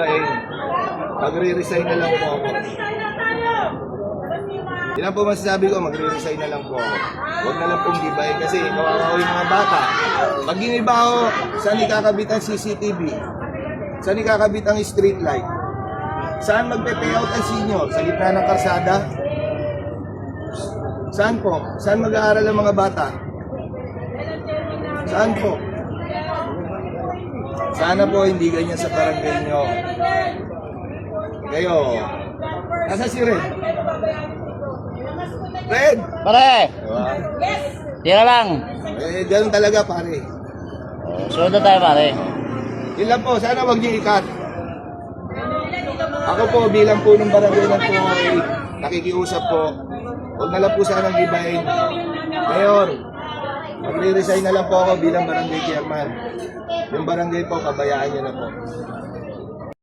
Eh, magre-resign na lang po ako. Yan ang po masasabi ko, magre-resign na lang po ako. Huwag na lang pong gibay kasi kawawa yung mga bata. Pag giniba ako, saan ikakabit ang CCTV? Saan ikakabit ang street light? Saan magpe-payout ang senior? Sa gitna ng karsada? Saan po? Saan mag-aaral ang mga bata? Saan po? Sana po hindi ganyan sa barangay nyo. Kayo, nasa si Red? Red! Pare, Diba? tira lang. Eh, ganun talaga pare. Sunod na tayo pare. Yun lang po, sana wag niyo ikat. Ako po, bilang po ng barangay na po, ay nakikiusap po. Huwag na lang po sanang gibayin. Mayor, magre-resign na lang po ako bilang barangay chairman. Yung barangay po, pabayaan niyo na po.